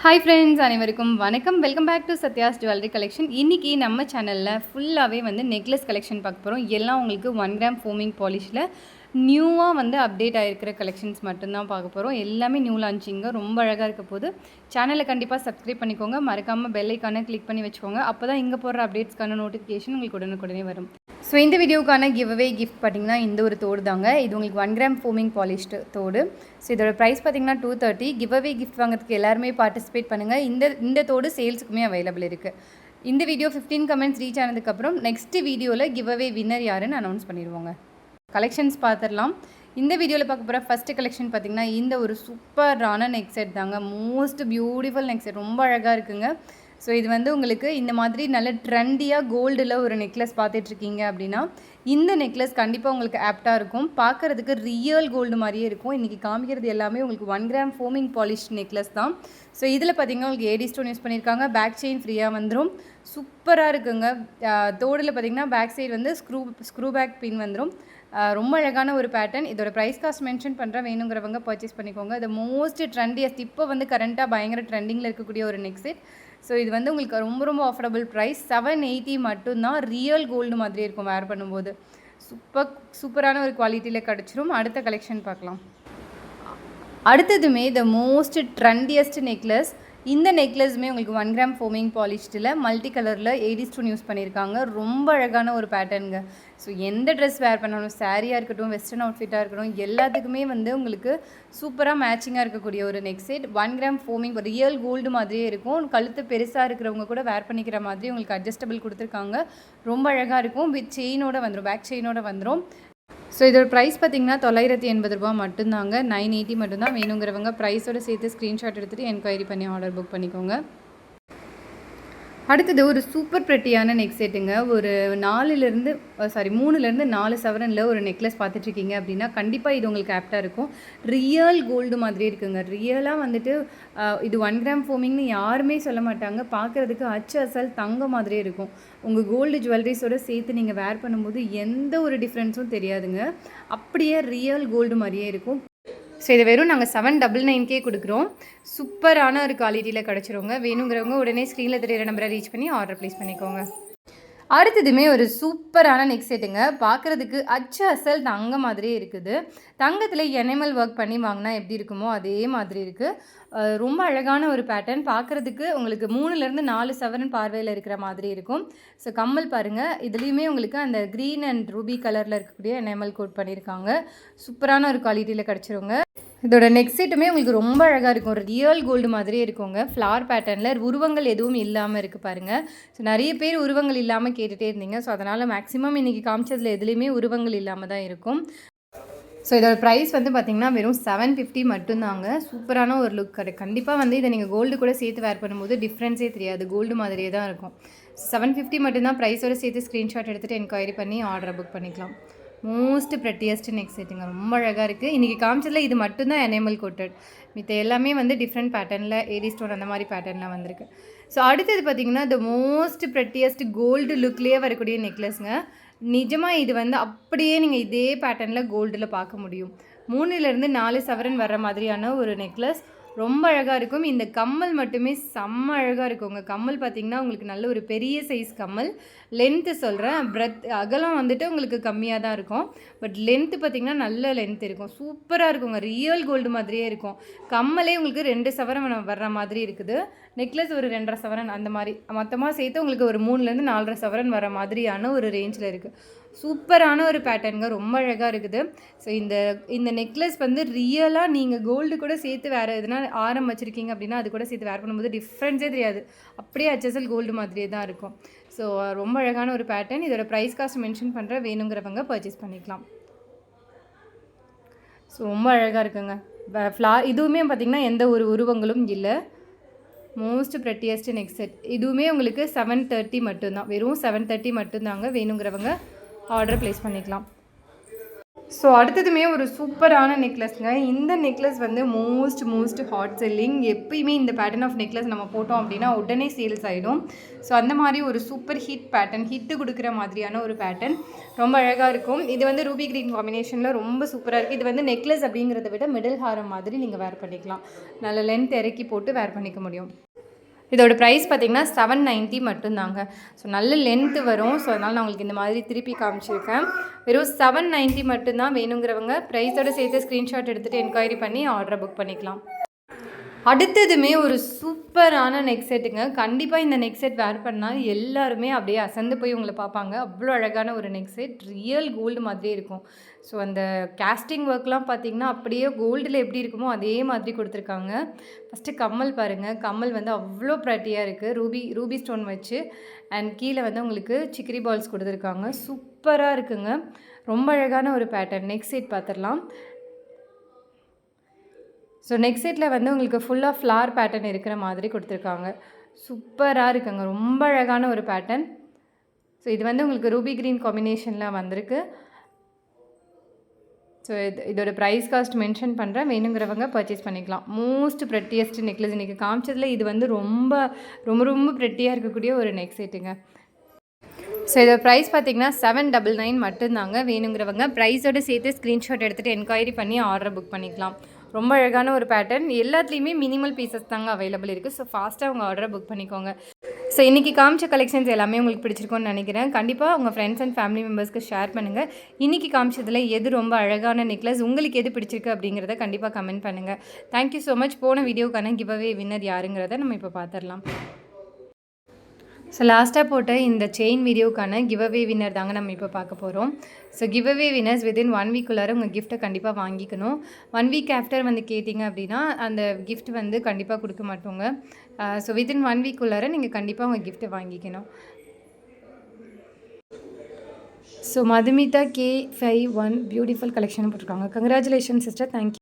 Hi friends அனைவருக்கும் வணக்கம். Welcome back to Sathya's jewellery collection இன்றைக்கி நம்ம சேனலில் ஃபுல்லாகவே வந்து நெக்லஸ் கலெக்ஷன் பார்க்க போகிறோம் எல்லாம் உங்களுக்கு ஒன் கிராம் ஃபோமிங் பாலிஷில் நியூவாக வந்து அப்டேட் ஆகிருக்கிற கலெக்ஷன்ஸ் மட்டும்தான் பார்க்க போகிறோம் எல்லாமே நியூ லான்ச்சிங்க ரொம்ப அழகாக இருக்க போது சேனலை கண்டிப்பாக சப்ஸ்கிரைப் பண்ணிக்கோங்க. மறக்காமல் பெல் ஐக்கானை கிளிக் பண்ணி வச்சுக்கோங்க. அப்போ தான் இங்கே போடுற அப்டேட்ஸ்க்கான நோட்டிஃபிகேஷன் உங்களுக்கு உடனுக்குடனே வரும். ஸோ இந்த வீடியோக்கான கிவ் அவே கிஃப்ட் பார்த்தீங்கன்னா இந்த ஒரு தோடு தாங்க. இது உங்களுக்கு ஒன் கிராம் ஃபோமிங் பாலிஷ்டு தோடு. ஸோ இதோட ப்ரைஸ் பார்த்தீங்கன்னா two thirty give away gift வாங்குறதுக்கு எல்லாருமே பார்ட்டிசிபேட் பண்ணுங்கள் இந்த இந்த தோடு சேல்ஸுக்குமே அவைலபிள் இருக்குது இந்த வீடியோ ஃபிஃப்டீன் கமெண்ட்ஸ் ரீச் ஆனதுக்கப்புறம் நெக்ஸ்ட் வீடியோவில் கிவ் அவே வின்னர் யாருன்னு அனௌன்ஸ் பண்ணிடுவோங்க. கலெக்ஷன்ஸ் பார்த்துடலாம் இந்த வீடியோவில் பார்க்க போகிற ஃபஸ்ட்டு கலெக்ஷன் பார்த்திங்கன்னா இந்த ஒரு சூப்பரான நெக் செட் தாங்க. மோஸ்ட் பியூட்டிஃபுல் நெக் செட் ரொம்ப அழகாக இருக்குங்க. ஸோ இது வந்து உங்களுக்கு இந்த மாதிரி நல்ல ட்ரெண்டியாக கோல்டில் ஒரு நெக்லஸ் பார்த்துட்ருக்கீங்க அப்படின்னா இந்த நெக்லஸ் கண்டிப்பாக உங்களுக்கு ஆப்டாக இருக்கும். பார்க்குறதுக்கு ரியல் கோல்டு மாதிரியே இருக்கும். இன்றைக்கி காமிக்கிறது எல்லாமே உங்களுக்கு one gram forming polish necklace தான். ஸோ இதில் பார்த்தீங்கன்னா உங்களுக்கு ஏடி ஸ்டோன் யூஸ் பண்ணியிருக்காங்க பேக் செயின் ஃப்ரீயாக வந்துடும் சூப்பராக இருக்குங்க. தோடில் பார்த்தீங்கன்னா பேக் சைடு வந்து ஸ்க்ரூ ஸ்க்ரூ பேக் பின் வந்துடும் ரொம்ப அழகான ஒரு பேட்டர்ன் இதோட ப்ரைஸ் காஸ்ட் மென்ஷன் பண்ணுற வேணுங்கிறவங்க பர்ச்சேஸ் பண்ணிக்கோங்க. இது மோஸ்ட் ட்ரெண்டியஸ்ட் இப்போ வந்து கரண்ட்டாக பயங்கர ட்ரெண்டிங்கில் இருக்கக்கூடிய ஒரு நெக் ஸோ இது வந்து உங்களுக்கு ரொம்ப ரொம்ப அஃபோர்டபுள் ப்ரைஸ் செவன் எயிட்டி மட்டும்தான் ரியல் கோல்டு மாதிரி இருக்கும் வேர் பண்ணும்போது. சூப்பர் சூப்பரான ஒரு குவாலிட்டியில் கிடச்சிரும். அடுத்த கலெக்ஷன் பார்க்கலாம். அடுத்ததுமே த மோஸ்ட் ட்ரெண்டியஸ்ட் நெக்லஸ் இந்த நெக்லஸுமே உங்களுக்கு ஒன் கிராம் ஃபோமிங் பாலிஷ்டில் மல்டி கலரில் எயிட்டி ஸ்டோன் யூஸ் பண்ணியிருக்காங்க ரொம்ப அழகான ஒரு பேட்டர்னுங்க ஸோ எந்த ட்ரெஸ் வேர் பண்ணாலும் சாரியாக இருக்கட்டும் வெஸ்டர்ன் அவுட்ஃபிட்டாக இருக்கட்டும் எல்லாத்துக்குமே வந்து உங்களுக்கு சூப்பராக மேட்சிங்காக இருக்கக்கூடிய ஒரு neck set one gram forming real gold மாதிரியே இருக்கும். கழுத்து பெருசாக இருக்கிறவங்க கூட வேர் பண்ணிக்கிற மாதிரி உங்களுக்கு அட்ஜஸ்டபிள் கொடுத்துருக்காங்க. ரொம்ப அழகாக இருக்கும். வித் செயினோட வந்துடும் பேக் செயினோட வந்துடும் ஸோ இதோட ப்ரைஸ் பார்த்தீங்கன்னா தொள்ளாயிரத்தி எண்பது ரூபா மட்டும்தாங்க. நைன் எயிட்டி மட்டும்தான் வேணுங்கிறவங்க ப்ரைஸோட சேர்த்து ஸ்க்ரீன்ஷாட் எடுத்துகிட்டு என்கொயரி பண்ணி ஆர்டர் புக் பண்ணிக்கோங்க. அடுத்தது ஒரு சூப்பர் ப்ரெட்டியான நெக் செட்டுங்க ஒரு நாலுலேருந்து சாரி மூணுலேருந்து நாலு சவரனில் ஒரு நெக்லஸ் பார்த்துட்ருக்கீங்க அப்படின்னா கண்டிப்பாக இது உங்களுக்கு ஆப்டாக இருக்கும். ரியல் கோல்டு மாதிரி இருக்குங்க. ரியலாக வந்துட்டு இது ஒன் கிராம் ஃபோமிங்னு யாருமே சொல்ல மாட்டாங்க. பார்க்குறதுக்கு அச்சு அசல் தங்க மாதிரியே இருக்கும். உங்கள் கோல்டு ஜுவல்லரிஸோடு சேர்த்து நீங்கள் வேர் பண்ணும்போது எந்த ஒரு டிஃப்ரென்ஸும் தெரியாதுங்க. அப்படியே ரியல் கோல்டு மாதிரியே இருக்கும். ஸோ இதை வெறும் நாங்கள் செவன் டபுள் நைன்கே கொடுக்குறோம். சூப்பரான ஒரு குவாலிட்டியில் கிடச்சிருவோங்க வேணுங்கிறவங்க உடனே ஸ்க்ரீனில் தெரியிற நம்பரை ரீச் பண்ணி ஆர்டர் ப்ளேஸ் பண்ணிக்கோங்க. அடுத்ததுமே ஒரு சூப்பரான நெக் செட்டுங்க பார்க்குறதுக்கு அச்சு அசல் தங்க மாதிரியே இருக்குது. தங்கத்தில் எனிமல் ஒர்க் பண்ணி வாங்கினா எப்படி இருக்குமோ அதே மாதிரி இருக்குது ரொம்ப அழகான ஒரு பேட்டர்ன் பார்க்குறதுக்கு உங்களுக்கு மூணுலேருந்து நாலு சவரன் பார்வையில் இருக்கிற மாதிரி இருக்கும். ஸோ கம்மல் பாருங்கள் இதுலேயுமே உங்களுக்கு அந்த க்ரீன் அண்ட் ரூபி கலரில் இருக்கக்கூடிய எனிமல் கோட் பண்ணியிருக்காங்க சூப்பரான ஒரு குவாலிட்டியில் கிடச்சிருங்க. இதோட நெக் செட்டுமே உங்களுக்கு ரொம்ப அழகாக இருக்கும். ஒரு ரியல் கோல்டு மாதிரியே இருக்குங்க. ஃப்ளார் பேட்டர்னில் உருவங்கள் எதுவும் இல்லாமல் இருக்குது பாருங்கள் ஸோ நிறைய பேர் உருவங்கள் இல்லாமல் கேட்டுகிட்டே இருந்தீங்க. ஸோ அதனால் மேக்ஸிமம் இன்றைக்கி காமிச்சதில் எதுலேயுமே உருவங்கள் இல்லாமல் தான் இருக்கும். ஸோ இதோட ப்ரைஸ் வந்து பார்த்திங்கன்னா வெறும் செவன் ஃபிஃப்டி மட்டும்தாங்க. சூப்பரான ஒரு லுக் கிடைக்கும் கண்டிப்பாக வந்து இதை நீங்கள் கோல்டு கூட சேர்த்து வேர் பண்ணும்போது டிஃப்ரென்ஸே தெரியாது. கோல்டு மாதிரியே தான் இருக்கும். செவன் ஃபிஃப்டி மட்டும்தான் ப்ரைஸோடு சேர்த்து ஸ்க்ரீன்ஷாட் எடுத்துகிட்டு என்கொயரி பண்ணி ஆர்டரை புக் பண்ணிக்கலாம். மோஸ்ட் ப்ரெட்டியஸ்ட் நெக் செட்டுங்க ரொம்ப அழகாக இருக்குது இன்றைக்கி காமிச்சதில் இது மட்டும்தான் எனேமல் கோட்டட் மித்த எல்லாமே வந்து டிஃப்ரெண்ட் பேட்டர்னில் ஏடி ஸ்டோன் அந்த மாதிரி பேட்டர்னில் வந்திருக்கு. ஸோ அடுத்தது பார்த்திங்கன்னா த மோஸ்ட் ப்ரெட்டியஸ்ட் கோல்டு லுக்லேயே வரக்கூடிய நெக்லஸ்ங்க நிஜமாக இது வந்து அப்படியே நீங்கள் இதே பேட்டர்னில் கோல்டில் பார்க்க முடியும். மூணுலேருந்து நாலு சவரன் வர்ற மாதிரியான ஒரு நெக்லஸ் ரொம்ப அழகாக இருக்கும். இந்த கம்மல் மட்டுமே செம்ம அழகாக இருக்கும். உங்கள் கம்மல் பார்த்திங்கன்னா உங்களுக்கு நல்ல ஒரு பெரிய சைஸ் கம்மல். லென்த்து சொல்கிறேன் ப்ரெத் அகலம் வந்துட்டு உங்களுக்கு கம்மியாக தான் இருக்கும். பட் லென்த்து பார்த்திங்கன்னா நல்ல லென்த் இருக்கும். சூப்பராக இருக்குங்க. ரியல் கோல்டு மாதிரியே இருக்கும். கம்மலே உங்களுக்கு ரெண்டு சவரம் வர்ற மாதிரி இருக்குது. நெக்லஸ் ஒரு ரெண்டரை சவரன் அந்த மாதிரி. மொத்தமாக சேர்த்து உங்களுக்கு ஒரு மூணுலேருந்து நாலரை சவரன் வர மாதிரியான ஒரு ரேஞ்சில் இருக்குது சூப்பரான ஒரு பேட்டர்னுங்க ரொம்ப அழகாக இருக்குது. ஸோ இந்த இந்த நெக்லஸ் வந்து ரியலாக நீங்கள் கோல்டு கூட சேர்த்து வேறு எதுனா ஆரம் வச்சுருக்கீங்க அப்படின்னா அது கூட சேர்த்து வேர் பண்ணும்போது டிஃப்ரென்ஸே தெரியாது. அப்படியே ஹெச்எஸ்எல் கோல்டு மாதிரியே தான் இருக்கும். ஸோ ரொம்ப அழகான ஒரு பேட்டர்ன் இதோட ப்ரைஸ் காஸ்ட் மென்ஷன் பண்ணுற வேணுங்கிறவங்க பர்ச்சேஸ் பண்ணிக்கலாம். ஸோ ரொம்ப அழகாக இருக்குங்க. ஃப்ளா இதுவுமே பார்த்திங்கன்னா எந்த ஒரு உருவங்களும் இல்லை. மோஸ்ட் ப்ரெட்டியஸ்ட் நெக்ஸ்ட் செட் இதுவுமே உங்களுக்கு செவன் தேர்ட்டி மட்டும்தான். வெறும் செவன் தேர்ட்டி மட்டும்தாங்க வேணுங்கிறவங்க ஆர்டர் ப்ளேஸ் பண்ணிக்கலாம். ஸோ அடுத்ததுமே ஒரு சூப்பரான நெக்லஸ்ங்க. இந்த நெக்லஸ் வந்து மோஸ்ட் மோஸ்ட் ஹாட் செல்லிங் எப்பயுமே இந்த பேட்டர்ன் ஆஃப் நெக்லஸ் நம்ம போட்டோம் அப்படின்னா உடனே சேல்ஸ் ஆகிடும் ஸோ அந்த மாதிரி ஒரு சூப்பர் ஹிட் பேட்டர்ன் ஹிட்டு கொடுக்குற மாதிரியான ஒரு பேட்டர்ன் ரொம்ப அழகாக இருக்கும். இது வந்து ரூபி கிரீன் காம்பினேஷனில் ரொம்ப சூப்பராக இருக்குது இது வந்து நெக்லஸ் அப்படிங்கிறத விட மிடில் ஹாரம் மாதிரி நீங்கள் வேர் பண்ணிக்கலாம். நல்ல லென்த் இறக்கி போட்டு வேர் பண்ணிக்க முடியும். இதோட ப்ரைஸ் பார்த்தீங்கன்னா செவன் நைன்ட்டி மட்டும்தாங்க. ஸோ நல்ல லென்த்து வரும். ஸோ அதனால் நான் உங்களுக்கு இந்த மாதிரி திருப்பி காமிச்சிருக்கேன். வெறும் செவன் நைன்ட்டி மட்டும்தான் வேணுங்கிறவங்க ப்ரைஸோட சேர்த்து ஸ்க்ரீன்ஷாட் எடுத்துகிட்டு என்கொயரி பண்ணி ஆர்டரை புக் பண்ணிக்கலாம். அடுத்ததுமே ஒரு சூப்பரான நெக் செட்டுங்க கண்டிப்பாக இந்த நெக் செட் வேர் பண்ணால் எல்லாருமே அப்படியே அசந்து போய் உங்களை பார்ப்பாங்க. அவ்வளோ அழகான ஒரு நெக் செட் ரியல் கோல்டு மாதிரி இருக்கும். ஸோ அந்த கேஸ்டிங் ஒர்க்லாம் பார்த்தீங்கன்னா அப்படியே கோல்டில் எப்படி இருக்குமோ அதே மாதிரி கொடுத்துருக்காங்க. ஃபஸ்ட்டு கம்மல் பாருங்கள் கம்மல் வந்து அவ்வளோ ப்ராட்டியாக இருக்குது ரூபி ரூபி ஸ்டோன் வச்சு. அண்ட் கீழே வந்து உங்களுக்கு சிக்கரி பால்ஸ் கொடுத்துருக்காங்க. சூப்பராக இருக்குங்க. ரொம்ப அழகான ஒரு பேட்டர்ன் நெக் செட் பார்த்துடலாம். ஸோ நெக்ஸ்ட் செட்டில் வந்து உங்களுக்கு ஃபுல்லாக ஃப்ளார் பேட்டர்ன் இருக்கிற மாதிரி கொடுத்துருக்காங்க. சூப்பராக இருக்குங்க. ரொம்ப அழகான ஒரு பேட்டர்ன் ஸோ இது வந்து உங்களுக்கு ரூபி க்ரீன் காம்பினேஷனில் வந்திருக்கு. ஸோ இது இதோட ப்ரைஸ் காஸ்ட் மென்ஷன் பண்ணுறேன் வேணுங்கிறவங்க பர்ச்சேஸ் பண்ணிக்கலாம். மோஸ்ட் ப்ரெட்டியஸ்ட் நெக்லஸ் இன்றைக்கி காமிச்சதில் இது வந்து ரொம்ப ரொம்ப ரொம்ப ப்ரெட்டியாக இருக்கக்கூடிய ஒரு நெக் செட்டுங்க ஸோ இதோட ப்ரைஸ் பார்த்தீங்கன்னா செவன் டபுள் நைன் மட்டும்தாங்க வேணுங்கிறவங்க ப்ரைஸோடு சேர்த்து ஸ்க்ரீன்ஷாட் எடுத்துகிட்டு என்கொயரி பண்ணி ஆர்டர் புக் பண்ணிக்கலாம். ரொம்ப அழகான ஒரு பேட்டர்ன் எல்லாத்துலேயுமே மினிமல் பீசஸ் தாங்க அவைலபிள் இருக்குது ஸோ ஃபாஸ்ட்டாக உங்கள் ஆர்டரை புக் பண்ணிக்கோங்க. ஸோ இன்றைக்கி காமிச்ச கலெக்ஷன்ஸ் எல்லாமே உங்களுக்கு பிடிச்சிருக்கோன்னு நினைக்கிறேன். கண்டிப்பாக உங்கள் ஃப்ரெண்ட்ஸ் அண்ட் ஃபேமிலி மெம்பர்ஸ்க்கு ஷேர் பண்ணுங்கள் இன்றைக்கி காமிச்சதில் எது ரொம்ப அழகான நெக்லஸ் உங்களுக்கு எது பிடிச்சிருக்கு அப்படிங்கிறத கண்டிப்பாக கமெண்ட் பண்ணுங்கள் தேங்க்யூ ஸோ மச் போன வீடியோக்கான கிவ் அவே வின்னர் யாருங்கிறத நம்ம இப்போ பார்த்துடலாம் ஸோ லாஸ்ட்டாக போட்ட இந்த செயின் வீடியோக்கான கிவ்அவே வின்னர் தாங்க நம்ம இப்போ பார்க்க போகிறோம் so giveaway winners winners within one வீக்குள்ளார உங்கள் கிஃப்ட்டை கண்டிப்பாக வாங்கிக்கணும். ஒன் வீக் ஆஃப்டர் வந்து கேட்டிங்க அப்படின்னா அந்த கிஃப்ட் வந்து கண்டிப்பாக கொடுக்க மாட்டோங்க. ஸோ வித்தின் ஒன் வீக்குள்ளார நீங்கள் கண்டிப்பாக உங்கள் கிஃப்ட்டை வாங்கிக்கணும். So Madhumitha K five one beautiful collection போட்டிருக்காங்க. Congratulation sister thank you